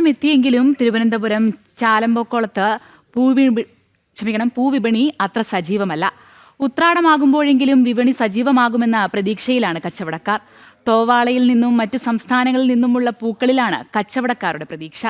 ഓണമെത്തിയെങ്കിലും തിരുവനന്തപുരം ചാലമ്പോക്കുളത്ത് പൂവി ക്ഷമിക്കണം പൂവിപണി അത്ര സജീവമല്ല. ഉത്രാടമാകുമ്പോഴെങ്കിലും വിപണി സജീവമാകുമെന്ന പ്രതീക്ഷയിലാണ് കച്ചവടക്കാർ. തോവാളയിൽ നിന്നും മറ്റ് സംസ്ഥാനങ്ങളിൽ നിന്നുമുള്ള പൂക്കളിലാണ് കച്ചവടക്കാരുടെ പ്രതീക്ഷ.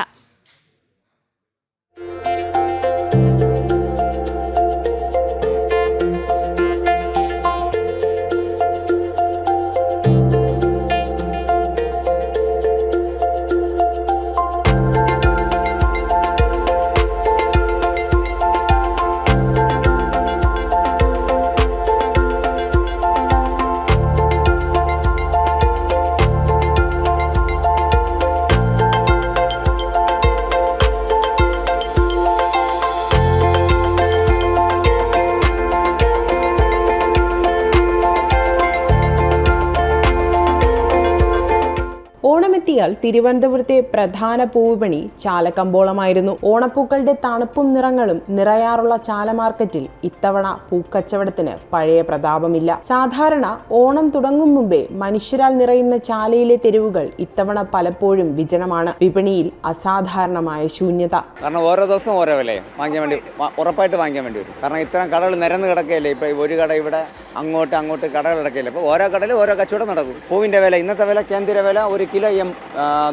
ഓണമെത്തിയാൽ തിരുവനന്തപുരത്തെ പ്രധാന പൂവിപണി ചാലക്കമ്പോളമായിരുന്നു ഓണപ്പൂക്കളുടെ തണുപ്പും നിറങ്ങളും നിറയാറുള്ള ചാല മാർക്കറ്റിൽ ഇത്തവണ പൂക്കച്ചവടത്തിന് പഴയ പ്രതാപമില്ല. സാധാരണ ഓണം തുടങ്ങും മുമ്പേ മനുഷ്യരാൽ നിറയുന്ന ചാലയിലെ തെരുവുകൾ ഇത്തവണ പലപ്പോഴും വിജനമാണ്. വിപണിയിൽ അസാധാരണമായ ശൂന്യത. കാരണം ഓരോ ദിവസവും ഓരോ വിലയും. വാങ്ങിക്കാൻ വേണ്ടി ഉറപ്പായിട്ട് വാങ്ങിക്കാൻ വേണ്ടി വരും. കാരണം ഇത്തരം കടകൾ നിരന്ന് കിടക്കുകയല്ലേ ഇപ്പൊ ഒരു കട ഇവിടെ അങ്ങോട്ട് അങ്ങോട്ട് കടകൾ കിടക്കില്ല ഇപ്പൊ ഓരോ കടയിലും ഓരോ കച്ചവടം നടക്കും. പൂവിന്റെ വില ഇന്നത്തെ വില കേന്ദ്ര വില ഒരു കിലോ എം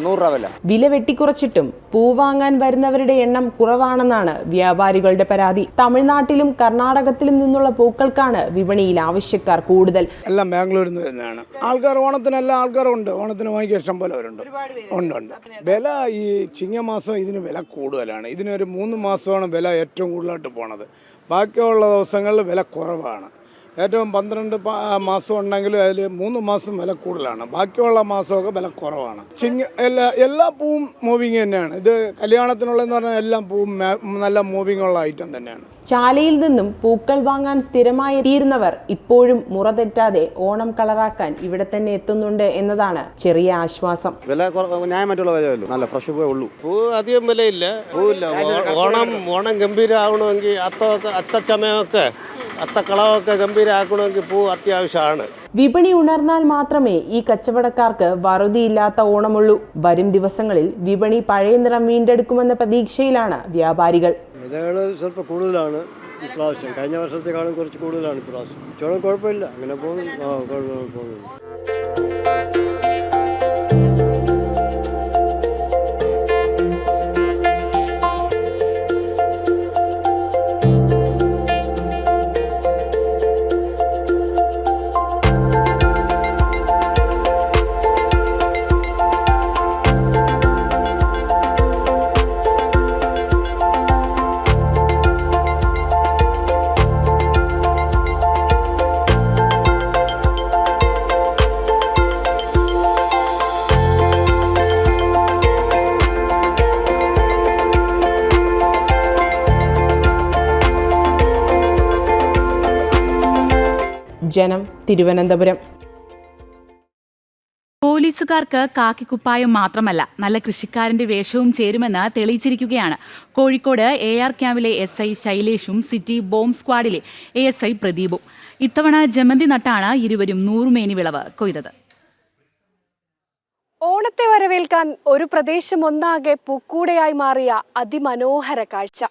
നൂറ് രൂപ വില. വില വെട്ടിക്കുറച്ചിട്ടും പൂ വാങ്ങാൻ വരുന്നവരുടെ എണ്ണം കുറവാണെന്നാണ് വ്യാപാരികളുടെ പരാതി. തമിഴ്നാട്ടിലും കർണാടകത്തിലും നിന്നുള്ള പൂക്കൾക്കാണ് വിപണിയിൽ ആവശ്യക്കാർ കൂടുതൽ. എല്ലാം ബാംഗ്ലൂരിൽ നിന്ന് വരുന്നതാണ്. ആൾക്കാർ ഓണത്തിനെല്ലാം ആൾക്കാരുണ്ട് ഓണത്തിന് വാങ്ങിക്കാൻ ഇഷ്ടം പോലെ അവരുണ്ട്. ഉണ്ട് ഉണ്ട്. വില ഈ ചിങ്ങമാസം ഇതിന് വില കൂടുതലാണ്. ഇതിനൊരു മൂന്ന് മാസമാണ് വില ഏറ്റവും കൂടുതലായിട്ട് പോണത്. ബാക്കിയുള്ള ദിവസങ്ങളിൽ വില കുറവാണ്. ഏറ്റവും പന്ത്രണ്ട് മാസം ഉണ്ടെങ്കിലും അതിൽ മൂന്ന് മാസം വില കൂടുതലാണ്. ബാക്കിയുള്ള മാസമൊക്കെ വില കുറവാണ്. ചിങ്ങ എല്ലാ എല്ലാ പൂവും മൂവിങ് തന്നെയാണ്. ഇത് കല്യാണത്തിനുള്ളതെന്ന് പറഞ്ഞാൽ എല്ലാം പൂവും നല്ല മൂവിങ് ഉള്ള ഐറ്റം തന്നെയാണ്. ചാലയിൽ നിന്നും പൂക്കൾ വാങ്ങാൻ സ്ഥിരമായി എത്തിയിരുന്നവർ ഇപ്പോഴും മുറ തെറ്റാതെ ഓണം കളറാക്കാൻ ഇവിടെ തന്നെ എത്തുന്നുണ്ട് എന്നതാണ് ചെറിയ ആശ്വാസം. വില കുറ- ന്യായമായിട്ടുള്ള വിലയല്ലോ? നല്ല ഫ്രഷ് പോയേ ഉള്ളൂ. പൂ അധികം വിലയില്ല. പൂവില്ല. ഓണം ഓണം ഗംഭീരമാകണമെങ്കിൽ അത്തമൊക്കെ അത്തച്ചമയമൊക്കെ അത്തക്കളമൊക്കെ ഗംഭീരമാക്കണമെങ്കിൽ പൂ അത്യാവശ്യമാണ്. വിപണി ഉണർന്നാൽ മാത്രമേ ഈ കച്ചവടക്കാർക്ക് വറുതിയില്ലാത്ത ഓണമുള്ളൂ. വരും ദിവസങ്ങളിൽ വിപണി പഴയ നിറം വീണ്ടെടുക്കുമെന്ന പ്രതീക്ഷയിലാണ് വ്യാപാരികൾ. വിലകൾ സ്വല്പം കൂടുതലാണ് ഇപ്രാവശ്യം കഴിഞ്ഞ വർഷത്തെക്കാളും കുറച്ച് കൂടുതലാണ് ഇപ്രാവശ്യം ചോളം കുഴപ്പമില്ല. അങ്ങനെ പോകുന്നു ആ കുഴപ്പമില്ല പോകുന്നു ജനം തിരുവനന്തപുരം. പോലീസുകാർക്ക് കാക്കിക്കുപ്പായം മാത്രമല്ല നല്ല കൃഷിക്കാരന്റെ വേഷവും ചേരുമെന്ന് തെളിയിച്ചിരിക്കുകയാണ്. കോഴിക്കോട് എ ആർ ക്യാമ്പിലെ എസ് ഐ ശൈലേഷും സിറ്റി ബോംബ് സ്ക്വാഡിലെ എ എസ് ഐ പ്രദീപും. ഇത്തവണ ജമന്തി നട്ടാണ് ഇരുവരും നൂറുമേനി വിളവ് കൊയ്തത്. ഓണത്തെ വരവേൽക്കാൻ ഒരു പ്രദേശം ഒന്നാകെ പൂക്കൂടയായി മാറിയ അതിമനോഹര കാഴ്ച.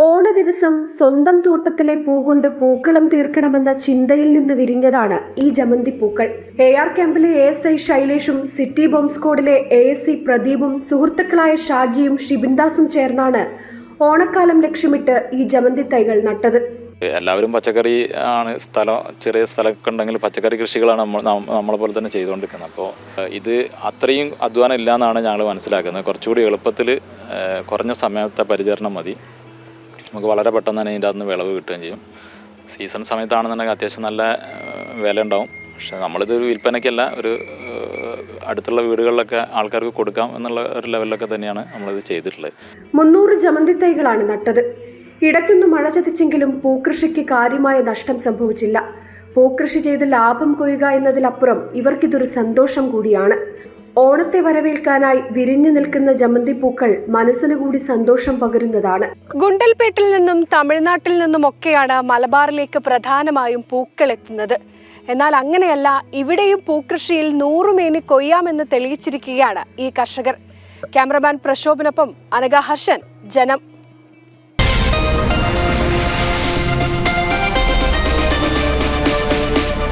ഓണ ദിവസം സ്വന്തം തോട്ടത്തിലെ പൂ കൊണ്ട് പൂക്കളം തീർക്കണമെന്ന ചിന്തയിൽ നിന്ന് വിരിഞ്ഞതാണ് ഈ ജമന്തി പൂക്കൾ. എ ആർ ക്യാമ്പിലെ എ എസ് ഐ ശൈലേഷും സിറ്റി ബോംബ് സ്ക്വാഡിലെ എ എസ് സി പ്രദീപും സുഹൃത്തുക്കളായ ഷാജിയും ഷിബിൻദാസും ചേർന്നാണ് ഓണക്കാലം ലക്ഷ്യമിട്ട് ഈ ജമന്തി തൈകൾ നട്ടത്. എല്ലാവരും പച്ചക്കറി ആണ് സ്ഥലം ചെറിയ സ്ഥലമൊക്കെ ഉണ്ടെങ്കിൽ പച്ചക്കറി കൃഷികളാണ് നമ്മൾ നമ്മളെ പോലെ തന്നെ ചെയ്തുകൊണ്ടിരിക്കുന്നത്. അപ്പോൾ ഇത് അത്രയും അധ്വാനം ഇല്ല എന്നാണ് ഞങ്ങൾ മനസ്സിലാക്കുന്നത്. കുറച്ചുകൂടി എളുപ്പത്തിൽ കുറഞ്ഞ സമയത്തെ പരിചരണം മതി. നമുക്ക് വളരെ പെട്ടെന്ന് തന്നെ ഇതിന്റെ അകത്ത് വിളവ് കിട്ടുകയും ചെയ്യും. സീസൺ സമയത്താണെന്നുണ്ടെങ്കിൽ അത്യാവശ്യം നല്ല വില ഉണ്ടാവും. പക്ഷേ നമ്മളിത് വിൽപ്പനയ്ക്കല്ല ഒരു അടുത്തുള്ള വീടുകളിലൊക്കെ ആൾക്കാർക്ക് കൊടുക്കാം എന്നുള്ള ഒരു ലെവലിലൊക്കെ തന്നെയാണ് നമ്മളിത് ചെയ്തിട്ടുള്ളത്. മുന്നൂറ് ജമന്തി തൈകളാണ് നട്ടത്. ഇടയ്ക്കൊന്ന് മഴ ചതിച്ചെങ്കിലും പൂക്കൃഷിക്ക് കാര്യമായ നഷ്ടം സംഭവിച്ചില്ല. പൂക്കൃഷി ചെയ്ത് ലാഭം കൊയ്യുക എന്നതിലപ്പുറം ഇവർക്കിതൊരു സന്തോഷം കൂടിയാണ്. ഓണത്തെ വരവേൽക്കാനായി വിരിഞ്ഞു നിൽക്കുന്ന ജമന്തി പൂക്കൾ മനസ്സിന് കൂടി സന്തോഷം പകരുന്നതാണ്. ഗുണ്ടൽപേട്ടിൽ നിന്നും തമിഴ്നാട്ടിൽ നിന്നും ഒക്കെയാണ് മലബാറിലേക്ക് പ്രധാനമായും പൂക്കൾ എത്തുന്നത്. എന്നാൽ അങ്ങനെയല്ല ഇവിടെയും പൂക്കൃഷിയിൽ നൂറുമേനി കൊയ്യാമെന്ന് തെളിയിച്ചിരിക്കുകയാണ് ഈ കർഷകർ. ക്യാമറമാൻ പ്രശോഭനൊപ്പം അനഘ ഹർഷൻ ജനം.